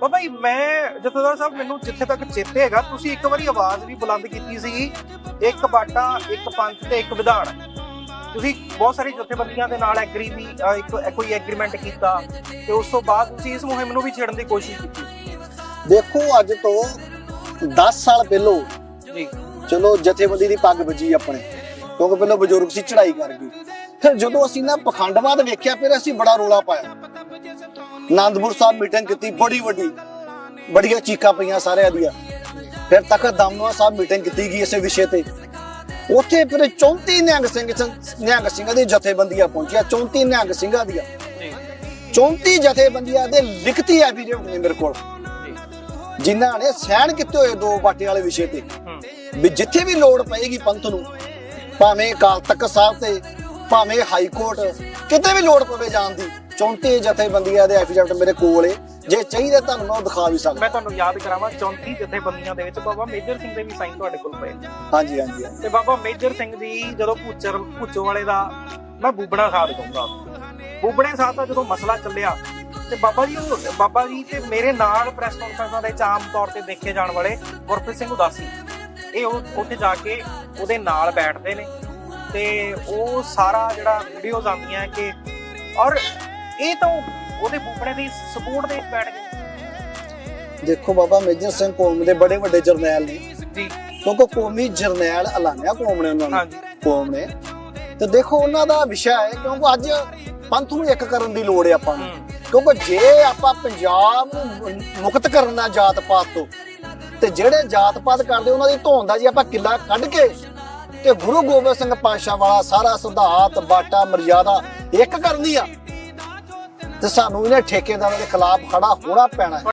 ਬਾਬਾ ਜੀ ਮੈਂ ਜਥੇਦਾਰ ਸਾਹਿਬ ਮੈਨੂੰ ਜਿੱਥੇ ਤੱਕ ਚੇਤੇ ਹੈਗਾ ਤੁਸੀਂ ਇੱਕ ਵਾਰੀ ਆਵਾਜ਼ ਵੀ ਬੁਲੰਦ ਕੀਤੀ ਸੀਗੀ। ਇੱਕ ਬਾਟਾ ਇੱਕ ਪੰਥ ਤੇ ਇੱਕ ਵਿਧਾਨ। ਤੁਸੀਂ ਬਹੁਤ ਸਾਰੀ ਜਥੇਬੰਦੀਆਂ ਦੇ ਨਾਲ ਐਗਰੀ ਵੀ ਇੱਕ ਕੋਈ ਐਗਰੀਮੈਂਟ ਕੀਤਾ। ਤੇ ਉਸ ਤੋਂ ਬਾਅਦ ਤੁਸੀਂ ਇਸ ਮੁਹਿੰਮ ਨੂੰ ਵੀ ਛੇੜਨ ਦੀ ਕੋਸ਼ਿਸ਼ ਕੀਤੀ। ਦੇਖੋ ਅੱਜ ਤੋਂ 10 ਸਾਲ ਪਹਿਲੋਂ ਜੀ। ਚਲੋ ਜਥੇਬੰਦੀ ਦੀ ਪੱਗ ਵੱਜੀ ਆਪਣੇ ਕਿਉਂਕਿ ਪਹਿਲਾਂ ਬਜ਼ੁਰਗ ਸੀ ਚੜਾਈ ਕਰ ਗਈ ਫਿਰ ਜਦੋਂ ਅਸੀਂ ਨਾ ਪਖੰਡਵਾਦ ਵੇਖਿਆ ਫਿਰ ਅਸੀਂ ਬੜਾ ਰੋਲਾ ਪਾਇਆ। ਆਨੰਦਪੁਰ ਸਾਹਿਬ ਮੀਟਿੰਗ ਕੀਤੀ, ਬੜੀ ਵੱਡੀ, ਬੜੀਆਂ ਚੀਕਾਂ ਪਈਆਂ ਸਾਰਿਆਂ ਦੀਆਂ। ਫਿਰ ਤਖਤ ਦਮਨਵਾ ਸਾਹਿਬ ਮੀਟਿੰਗ ਕੀਤੀ ਗਈ ਇਸੇ ਵਿਸ਼ੇ ਤੇ। ਉੱਥੇ ਫਿਰ 34 ਨਿਹੰਗ ਸਿੰਘ ਨਿਹੰਗ ਸਿੰਘਾਂ ਦੀ ਜਥੇਬੰਦੀਆਂ ਪਹੁੰਚੀਆਂ 34 ਨਿਹੰਗ ਸਿੰਘਾਂ ਦੀਆਂ। 34 ਜਥੇਬੰਦੀਆਂ ਦੇ ਲਿਖਤੀ ਐਫੀਡੇਵਿਟ ਨੇ ਮੇਰੇ ਕੋਲ। ਜੀ ਜਿਨ੍ਹਾਂ ਨੇ ਸਹਿਣ ਕੀਤੇ ਹੋਏ ਦੋ ਬਾਟੇ ਵਾਲੇ ਵਿਸ਼ੇ ਤੇ। ਵੀ ਜਿੱਥੇ ਵੀ ਲੋੜ ਪਏਗੀ ਪੰਥ ਨੂੰ, ਭਾਵੇਂ ਅਕਾਲ ਤਖਤ ਸਾਹਿਬ ਤੇ, ਭਾਵੇਂ ਹਾਈ ਕੋਰਟ, ਕਿਤੇ ਵੀ ਲੋੜ ਪਵੇ ਜਾਣ ਦੀ 34 ਜਥੇਬੰਦੀਆਂ ਦੇ ਐਫੀਡੇਵਿਟ ਮੇਰੇ ਕੋਲ ਏ। ਜੇ ਚਾਹੀਦਾ ਤੁਹਾਨੂੰ ਮੈਂ ਉਹ ਦਿਖਾ ਵੀ ਸਕਦਾ। ਮੈਂ ਤੁਹਾਨੂੰ ਯਾਦ ਕਰਾਵਾਂ 34 ਜਥੇਬੰਦੀਆਂ ਦੇ ਵਿੱਚ ਬਾਬਾ ਮੇਜਰ ਸਿੰਘ ਦੇ ਵੀ ਸਾਈਨ ਤੁਹਾਡੇ ਕੋਲ ਪਏ। ਹਾਂਜੀ ਹਾਂਜੀ। ਤੇ ਬਾਬਾ ਮੇਜਰ ਸਿੰਘ ਦੀ ਜਦੋਂ ਭੂਚਰ ਭੂਚੋ ਵਾਲੇ ਦਾ ਮੈਂ ਬੂਬੜਾ ਖਾਦ ਕਹੂੰਗਾ ਬੂਬੜੇ ਸਾਹਿਬ ਦਾ ਜਦੋਂ ਮਸਲਾ ਚੱਲਿਆ ਤੇ ਬਾਬਾ ਜੀ ਉਹ ਬਾਬਾ ਜੀ ਤੇ ਮੇਰੇ ਨਾਲ ਪ੍ਰੈਸ ਕਾਨਫਰੰਸਾਂ ਦੇ ਵਿੱਚ ਆਮ ਤੌਰ ਤੇ ਦੇਖੇ ਜਾਣ ਵਾਲੇ ਗੁਰਪ੍ਰੀਤ ਸਿੰਘ ਉਦਾਸੀ। ਇਹ ਉਹ ਉੱਥੇ ਜਾ ਕੇ ਉਹਦੇ ਨਾਲ ਬੈਠਦੇ ਨੇ। ਤੇ ਉਹ ਸਾਰਾ ਜਿਹੜਾ ਵੀਡੀਓਜ਼ ਆਉਂਦੀਆਂ ਕਿ ਔਰ ਇਹ ਤਾਂ ਉਹਦੇ ਬੂਬੜੇ ਦੀ ਸਪੋਰਟ ਦੇ ਵਿੱਚ ਬੈਠ ਗਏ। ਦੇਖੋ ਬਾਬਾ ਮੇਜਰ ਸਿੰਘ ਕੌਮ ਦੇ ਬੜੇ ਵੱਡੇ ਜਰਨੈਲ ਨੇ। ਜੀ। ਕਿਉਂਕਿ ਕੌਮੀ ਜਰਨੈਲ ਐਲਾਨਿਆ ਕੌਮ ਨੇ ਉਹਨਾਂ ਨੂੰ। ਕੌਮ ਨੇ। ਤੇ ਦੇਖੋ ਉਹਨਾਂ ਦਾ ਵਿਸ਼ਾ ਹੈ ਕਿਉਂਕਿ ਅੱਜ ਪੰਥ ਨੂੰ ਇੱਕ ਕਰਨ ਦੀ ਲੋੜ ਹੈ ਆਪਾਂ ਨੂੰ। ਕਿਉਂਕਿ ਜੇ ਆਪਾਂ ਪੰਜਾਬ ਨੂੰ ਮੁਕਤ ਕਰਨਾ ਜਾਤ ਪਾਤ ਤੋਂ ਤੇ ਜਿਹੜੇ ਜਾਤ ਪਾਤ ਕਰਦੇ ਉਹਨਾਂ ਦੀ ਧੋਣ ਦਾ ਜੀ ਆਪਾਂ ਕਿੱਲਾ ਕੱਢ ਕੇ ਤੇ ਗੁਰੂ ਗੋਬਿੰਦ ਸਿੰਘ ਪਾਤਸ਼ਾਹ ਵਾਲਾ ਸਾਰਾ ਸਿਧਾਂਤ ਬਾਟਾ ਮਰਜ਼ਾਦਾ ਇੱਕ ਕਰਨੀ ਆ। ਤੇ ਸਾਨੂੰ ਇਹਨੇ ਠੇਕੇਦਾਰਾਂ ਦੇ ਖਿਲਾਫ ਖੜਾ ਹੋਣਾ ਪੈਣਾ ਹੈ।